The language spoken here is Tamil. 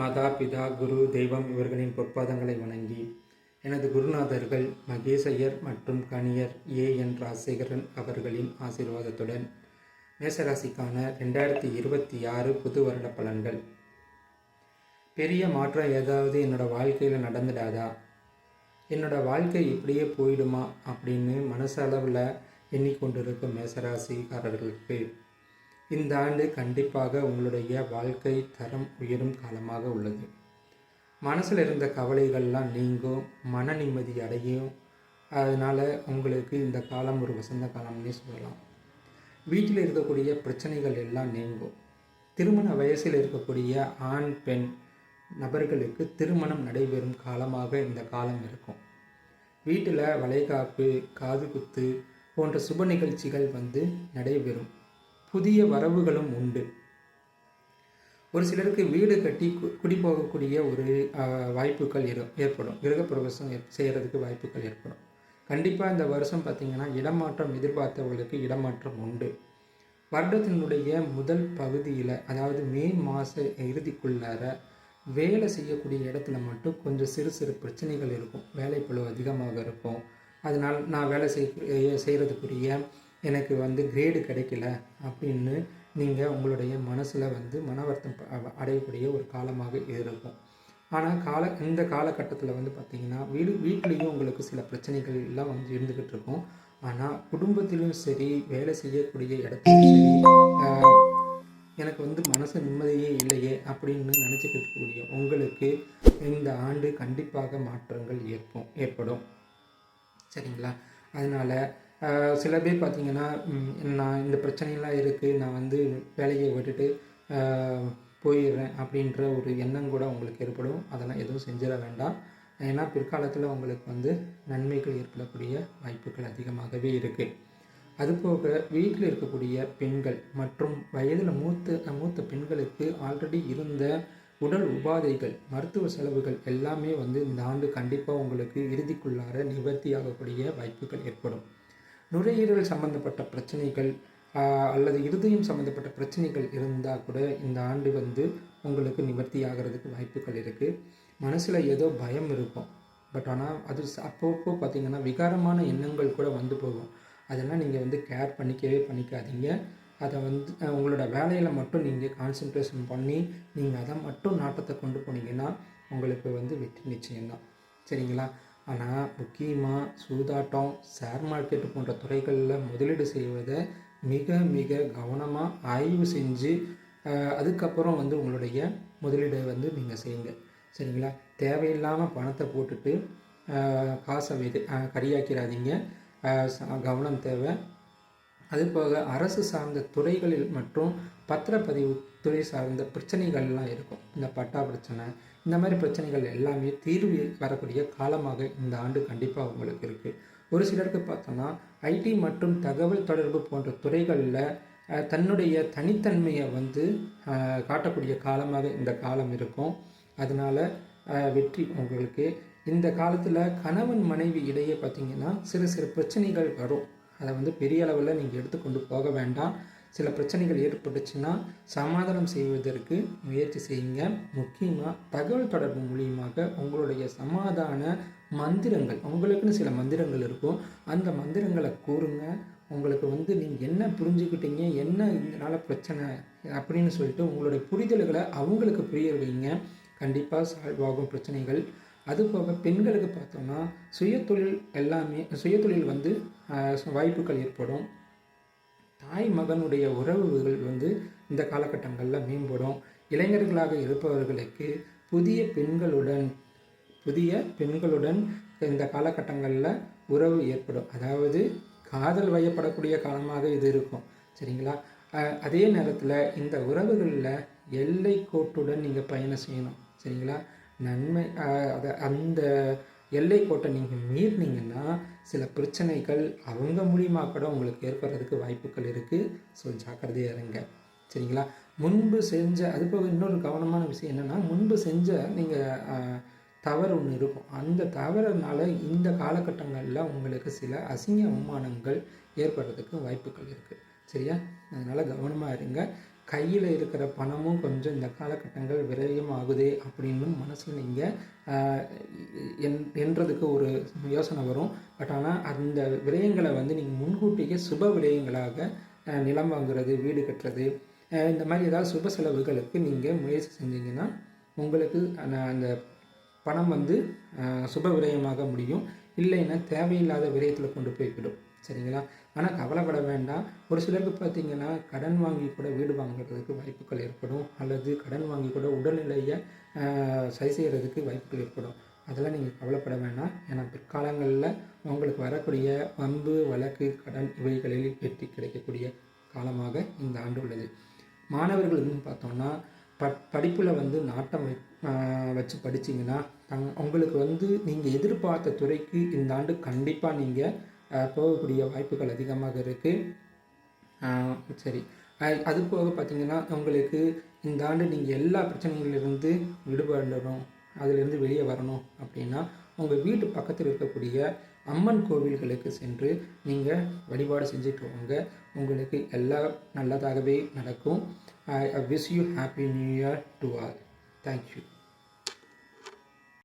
மாதா பிதா குரு தெய்வம் இவர்களின் பொற்பாதங்களை வணங்கி எனது குருநாதர்கள் மகேசையர் மற்றும் கணியர் ஏ. என். ராஜசேகரன் அவர்களின் ஆசீர்வாதத்துடன் மேசராசிக்கான ரெண்டாயிரத்தி இருபத்தி ஆறு புது வருட பலன்கள். பெரிய மாற்றம் ஏதாவது என்னோட வாழ்க்கையில் நடந்துடாதா? என்னோட வாழ்க்கை இப்படியே போயிடுமா? அப்படின்னு மனசளவில் எண்ணிக்கொண்டிருக்கும் மேசராசிக்காரர்களுக்கு இந்த ஆண்டு கண்டிப்பாக உங்களுடைய வாழ்க்கை தரம் உயரும் காலமாக உள்ளது. மனசில் இருந்த கவலைகள்லாம் நீங்கும் மன நிம்மதி அடையும் அதனால் உங்களுக்கு இந்த காலம் ஒரு வசந்த காலம்னே சொல்லலாம். வீட்டில் இருக்கக்கூடிய பிரச்சனைகள் எல்லாம் நீங்கும் திருமண வயசில் இருக்கக்கூடிய ஆண் பெண் நபர்களுக்கு திருமணம் நடைபெறும் காலமாக இந்த காலம் இருக்கும். வீட்டில் வளைகாப்பு காது குத்து போன்ற சுப நிகழ்ச்சிகள் வந்து நடைபெறும். புதிய வரவுகளும் உண்டு. ஒரு சிலருக்கு வீடு கட்டி கு- குடி போகக்கூடிய ஒரு வாய்ப்புகள் ஏற்படும். கிரகப்பிரவேசம் செய்கிறதுக்கு வாய்ப்புகள் ஏற்படும். கண்டிப்பாக இந்த வருஷம் பார்த்திங்கன்னா இடமாற்றம் எதிர்பார்த்தவர்களுக்கு இடமாற்றம் உண்டு. வருடத்தினுடைய முதல் பகுதியில் அதாவது மே மாத இறுதிக்குள்ளார வேலை செய்யக்கூடிய இடத்துல மட்டும் கொஞ்சம் சிறு சிறு பிரச்சனைகள் இருக்கும். வேலைப்பளு அதிகமாக இருக்கும். அதனால் நான் வேலை செய் செய்கிறதுக்குரிய எனக்கு வந்து கிரேடு கிடைக்கல அப்படின்னு நீங்கள் உங்களுடைய மனசில் வந்து மனவர்த்தம் ப- அடையக்கூடிய ஒரு காலமாக இருக்கும் ஆனால் கால இந்த காலகட்டத்தில் வந்து பார்த்திங்கன்னா வீடு வீட்லேயும் உங்களுக்கு சில பிரச்சனைகள் எல்லாம் வந்து இருந்துக்கிட்டு இருக்கும். ஆனால் குடும்பத்திலும் சரி வேலை செய்யக்கூடிய இடத்துலையும் சரி எனக்கு வந்து மனசு நிம்மதியே இல்லையே அப்படின்னு நினச்சிக்கிட்டு இருக்கக்கூடிய உங்களுக்கு இந்த ஆண்டு கண்டிப்பாக மாற்றங்கள் ஏற்போம் ஏற்படும். சரிங்களா? அதனால் சில பேர் பார்த்தீங்கன்னா நான் இந்த பிரச்சனையெல்லாம் இருக்குது நான் வந்து வேலையை விட்டுட்டு போயிடுறேன் அப்படின்ற ஒரு எண்ணம் கூட உங்களுக்கு ஏற்படும். அதெல்லாம் எதுவும் செஞ்சிட வேண்டாம். ஏன்னா பிற்காலத்தில் உங்களுக்கு வந்து நன்மைகள் ஏற்படக்கூடிய வாய்ப்புகள் அதிகமாகவே இருக்குது அதுபோக வீட்டில் இருக்கக்கூடிய பெண்கள் மற்றும் வயதில் மூத்த மூத்த பெண்களுக்கு ஆல்ரெடி இருந்த உடல் உபாதைகள் மருத்துவ செலவுகள் எல்லாமே வந்து இந்த ஆண்டு கண்டிப்பாக உங்களுக்கு இறுதிக்குள்ளார நிவர்த்தியாகக்கூடிய வாய்ப்புகள் ஏற்படும். நுரையீரல் சம்பந்தப்பட்ட பிரச்சனைகள் அல்லது இருதயம் சம்பந்தப்பட்ட பிரச்சனைகள் இருந்தால் கூட இந்த ஆண்டு வந்து உங்களுக்கு நிவர்த்தி ஆகிறதுக்கு வாய்ப்புகள் இருக்குது மனசில் ஏதோ பயம் இருக்கும். பட் ஆனால் அது அப்பப்போ பார்த்திங்கன்னா விகாரமான எண்ணங்கள் கூட வந்து போகும். அதெல்லாம் நீங்கள் வந்து கேர் பண்ணிக்கவே பண்ணிக்காதீங்க. அதை வந்து உங்களோட வேலையில் மட்டும் நீங்கள் கான்சென்ட்ரேஷன் பண்ணி நீங்கள் அதை மட்டும் நாட்டத்தை கொண்டு போனீங்கன்னா உங்களுக்கு வந்து வெற்றி நிச்சயம்தான். சரிங்களா? ஆனால் முக்கியமாக சூதாட்டம் ஷேர் மார்க்கெட் போன்ற துறைகளில் முதலீடு செய்வதை மிக மிக கவனமாக ஆய்வு செஞ்சு அதுக்கப்புறம் வந்து உங்களுடைய முதலீடை வந்து நீங்கள் செய்யுங்க. சரிங்களா? தேவையில்லாமல் பணத்தை போட்டுட்டு காசை இது கரியாக்கிறாதீங்க கவனம் தேவை. அதுபோக அரசு சார்ந்த துறைகளில் மற்றும் பத்திரப்பதிவு துறை சார்ந்த பிரச்சனைகள்லாம் இருக்கும். இந்த பட்டா பிரச்சனை இந்த மாதிரி பிரச்சனைகள் எல்லாமே தீர்வு வரக்கூடிய காலமாக இந்த ஆண்டு கண்டிப்பாக உங்களுக்கு இருக்குது ஒரு சிலருக்கு பார்த்தோன்னா ஐடி மற்றும் தகவல் தொடர்பு போன்ற துறைகளில் தன்னுடைய தனித்தன்மையை வந்து காட்டக்கூடிய காலமாக இந்த காலம் இருக்கும். அதனால் வெற்றி உங்களுக்கு. இந்த காலத்தில் கணவன் மனைவி இடையே பார்த்தீங்கன்னா சிறு சிறு பிரச்சனைகள் வரும். அதை வந்து பெரிய அளவில் நீங்கள் எடுத்துக்கொண்டு போக வேண்டாம். சில பிரச்சனைகள் ஏற்பட்டுச்சுன்னா சமாதானம் செய்வதற்கு முயற்சி செய்யுங்க. முக்கியமாக தகவல் தொடர்பு மூலியமாக உங்களுடைய சமாதான மந்திரங்கள் உங்களுக்குன்னு சில மந்திரங்கள் இருக்கும். அந்த மந்திரங்களை கூறுங்க. உங்களுக்கு வந்து நீங்கள் என்ன புரிஞ்சுக்கிட்டீங்க என்ன இதனால் பிரச்சனை அப்படின்னு சொல்லிட்டு உங்களுடைய புரிதல்களை அவங்களுக்கு புரிய வைங்க. கண்டிப்பாக சால்வ் ஆகும் பிரச்சனைகள். அதுபோக பெண்களுக்கு பார்த்தோம்னா சுயத்தொழில் எல்லாமே சுயதொழில் வந்து வாய்ப்புகள் ஏற்படும். தாய் மகனுடைய உறவுகள் வந்து இந்த காலகட்டங்களில் மேம்படும். இளைஞர்களாக இருப்பவர்களுக்கு புதிய பெண்களுடன் புதிய பெண்களுடன் இந்த காலகட்டங்களில் உறவு ஏற்படும். அதாவது காதல் வயப்படக்கூடிய காலமாக இது இருக்கும். சரிங்களா? அதே நேரத்தில் இந்த உறவுகளில் எல்லை கோட்டுடன் நீங்கள் பயணம் செய்யணும். சரிங்களா? நன்மை அதை அந்த எல்லை கோட்டை நீங்கள் மீறினீங்கன்னா சில பிரச்சனைகள் அவங்க மூலியமாக கூட உங்களுக்கு ஏற்படுறதுக்கு வாய்ப்புகள் இருக்குது ஸோ ஜாக்கிரதையாக இருங்க. சரிங்களா? முன்பு செஞ்ச அது போக இன்னொரு கவனமான விஷயம் என்னென்னா முன்பு செஞ்ச நீங்கள் தவறு ஒன்று இருக்கும். அந்த தவறுனால இந்த காலகட்டங்களில் உங்களுக்கு சில அசிங்க அவமானங்கள் ஏற்படுறதுக்கு வாய்ப்புகள் இருக்குது சரியா? அதனால் கவனமாக இருங்க. கையில் இருக்கிற பணமும் கொஞ்சம் இந்த காலகட்டங்கள் விரயம் ஆகுது அப்படின்னு மனசில் நீங்கள் என் என்றதுக்கு ஒரு யோசனை வரும். பட் ஆனால் அந்த விரயங்களை வந்து நீங்கள் முன்கூட்டியே சுப விரயங்களாக நிலம் வாங்குறது வீடு கட்டுறது இந்த மாதிரி ஏதாவது சுப செலவுகளுக்கு நீங்கள் முயற்சி செஞ்சீங்கன்னா உங்களுக்கு அந்த அந்த பணம் வந்து சுப விரயமாக முடியும். இல்லைன்னா தேவையில்லாத விரயத்தில் கொண்டு போய்விடும். சரிங்களா? ஆனால் கவலைப்பட வேண்டாம். ஒரு சிலருக்கு பார்த்தீங்கன்னா கடன் வாங்கி கூட வீடு வாங்குறதுக்கு வாய்ப்புகள் ஏற்படும். அல்லது கடன் வாங்கி கூட உடல்நிலையை சரி செய்கிறதுக்கு வாய்ப்புகள் ஏற்படும். அதெல்லாம் நீங்கள் கவலைப்பட வேண்டாம். ஏன்னா பிற்காலங்களில் உங்களுக்கு வரக்கூடிய வம்பு வழக்கு கடன் இவைகளில் வெற்றி கிடைக்கக்கூடிய காலமாக இந்த ஆண்டு உள்ளது. மாணவர்களுக்குன்னு பார்த்தோம்னா ப படிப்பில் வந்து நாட்டம் வை வச்சு படிச்சிங்கன்னா தங் உங்களுக்கு வந்து நீங்கள் எதிர்பார்த்த துறைக்கு இந்த ஆண்டு கண்டிப்பாக நீங்கள் போகக்கூடிய வாய்ப்புகள் அதிகமாக இருக்குது சரி. அது போக பார்த்தீங்கன்னா உங்களுக்கு இந்த ஆண்டு நீங்கள் எல்லா பிரச்சனைகளிலிருந்து விடுபடணும். அதிலிருந்து வெளியே வரணும் அப்படின்னா உங்கள் வீட்டு பக்கத்தில் இருக்கக்கூடிய அம்மன் கோவில்களுக்கு சென்று நீங்கள் வழிபாடு செஞ்சுட்டு வாங்க. உங்களுக்கு எல்லாம் நல்லதாகவே நடக்கும். I wish you happy new year to all thank you